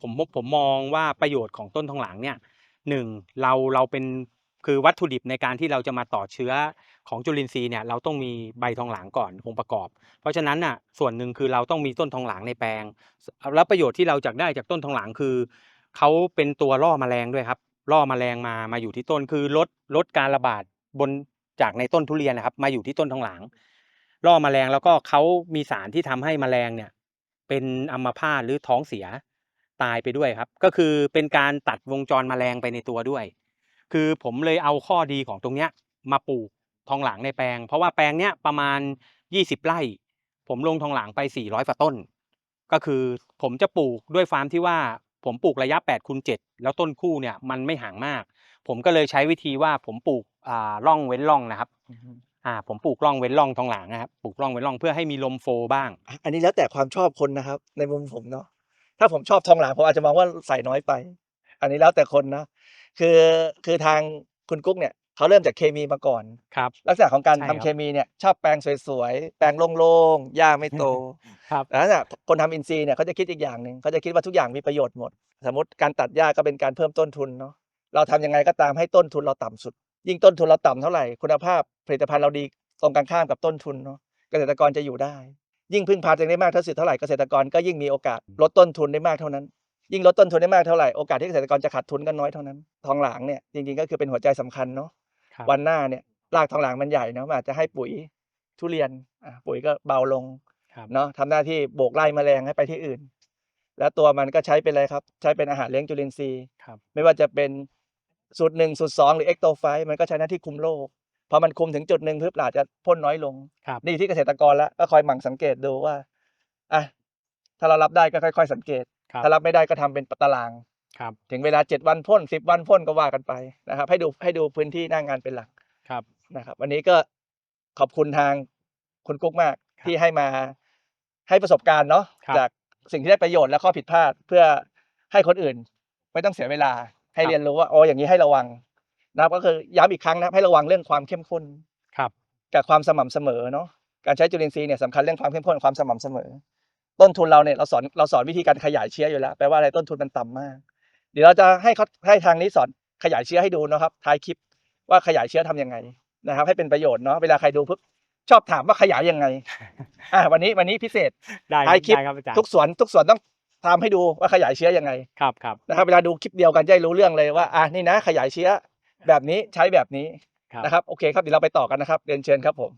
ผมผมมองว่าประโยชน์ของต้นทองหลางเนี่ยหนึ่งเราเราเป็นคือวัตถุดิบในการที่เราจะมาต่อเชื้อของจุลินทรีย์เนี่ยเราต้องมีใบทองหลางก่อนองค์ประกอบ เพราะฉะนั้นน่ะส่วนหนึ่งคือเราต้องมีต้นทองหลางในแปลง แล้วประโยชน์ที่เราจากได้จากต้นทองหลางคือเขาเป็นตัวล่อแมลงด้วยครับล่อแมลงมามาอยู่ที่ต้นคือลดลดการระบาดบนจากในต้นทุเรียนนะครับ มาอยู่ที่ต้นทองหลางล่อแมลงแล้วก็เขามีสารที่ทำให้แมลงเนี่ยเป็นอัมพาตหรือท้องเสีย ตายไปด้วยครับ ก็คือเป็นการตัดวงจรแมลงไปในตัวด้วย คือผมเลยเอาข้อดีของตรงเนี้ยมาปลูกทองหลางในแปลง เพราะว่าแปลงเนี้ยประมาณ 20 ไร่ ผมลงทองหลางไป 400ฝ่าต้น ก็คือผมจะปลูกด้วยฟาร์มที่ว่าผมปลูกระยะ8คูณ7แล้วต้นคู่เนี่ยมันไม่ห่างมาก ผมก็เลยใช้วิธีว่าผมปลูกอ่าร่องเว้นร่องนะครับอ่าผมปลูกร่องเว้นร่องทองหลางนะครับปลูกร่องเว้นร่องเพื่อให้มีลมโฟบ้าง อันนี้แล้วแต่ความชอบคนนะครับ ในมุมผมเนาะ ถ้าผมชอบทองหลางผมอาจจะมองว่าใส่น้อยไป อันนี้แล้วแต่คนนะคือคือทางคุณกุ๊กเนี่ยเขาเริ่มจากเคมีมาก่อนครับ ลักษณะของการใช่ทำครับเคมีเนี่ยชอบแปลงสวยๆ แปลงโล่งๆหญ้าไม่โต ครับ แต่ถ้าคนทำอินทรีย์เนี่ยเขาจะคิดอีกอย่างหนึ่งเขาจะคิดว่าทุกอย่างมีประโยชน์หมด สมมติการตัดหญ้าก็เป็นการเพิ่มต้นทุนเนาะเราทำยังไงก็ตามให้ต้นทุนเราต่ำสุด ยิ่งต้นทุนเราต่ำเท่าไหร่ คุณภาพผลิตภัณฑ์เราดีตรงกันข้ามกับต้นทุนเนาะเกษตรกรจะอยู่ได้ ยิ่งพึ่งพาตัวเองได้มากเท่าสิเท่าไหร่เกษตรกรก็ยิ่งมีโอกาสลดต้นทุนได้มากเท่านั้น ยิ่งลดต้นทุนได้มากเท่าไหร่โอกาสที่เกษตรกรจะขาดทุนก็น้อยเท่านั้น ทองหลางเนี่ยจริงๆก็คือเป็นหัวใจสำคัญเนาะครับวันหน้าเนี่ยรากทองหลางมันใหญ่เนาะมันอาจจะให้ปุ๋ยทุเรียนอะปุ๋ยก็เบาลงครับเนาะทำหน้าที่โบกไล่แมลงให้ไปที่อื่น แล้วตัวมันก็ใช้เป็นอะไรครับ ใช้เป็นอาหารเลี้ยงจุลินทรีย์ครับไม่ว่าจะเป็นสูตรหนึ่งสูตรสองหรือเอ็กโตไฟมันก็ใช้หน้าที่คุมโรค พอมันคุมถึงจุดหนึ่งปุ๊บอาจจะพ่นน้อยลงครับนี่อยู่ที่เกษตรกรแล้วก็คอยหมั่นสังเกตดูว่าอะถ้าเรารับได้ก็ค่อยๆสังเกตครับถ้ารับไม่ได้ก็ทำเป็นตารางครับถึงเวลาเจ็ดวันพ่นสิบวันพ่นก็ว่ากันไปนะครับ ให้ดูให้ดูพื้นที่หน้างานเป็นหลักครับนะครับ วันนี้ก็ขอบคุณทางคุณกุ๊กมากครับที่ให้มาให้ประสบการณ์เนาะครับจากสิ่งที่ได้ประโยชน์และข้อผิดพลาดเพื่อให้คนอื่น ไม่ต้องเสียเวลาให้เรียนรู้ว่าอ๋ออย่างนี้ให้ระวัง นะครับก็คือย้ำอีกครั้งนะครับให้ระวังเรื่องความเข้มข้นครับ กับความสม่ำเสมอเนาะการใช้จุลินทรีย์เนี่ยสำคัญเรื่องความเข้มข้นความสม่ำเสมอ ต้นทุนเราเนี่ยเราสอนเราสอนวิธีการขยายเชื้ออยู่แล้วแปลว่าอะไรต้นทุนมันต่ำมาก เดี๋ยวเราจะให้เขาให้ทางนี้สอนขยายเชื้อให้ดูนะครับท้ายคลิปว่าขยายเชื้อทำยังไงนะครับ ให้เป็นประโยชน์เนาะเวลาใครดูปุ๊บชอบถามว่าขยายยังไงอะวันนี้วันนี้พิเศษได้ท้ายคลิปได้ครับอาจารย์ทุกสวนทุกสวนต้องทำให้ดูว่าขยายเชื้อยังไง ครับครับนะครับเวลาดูคลิปเดียวกันจะได้รู้เรื่องเลยว่าอะนี่นะ ขยายเชื้อ แบบนี้ใช้แบบนี้ครับนะครับโอเคครับเดี๋ยวเราไปต่อกันนะครับเรียนเชิญครับผม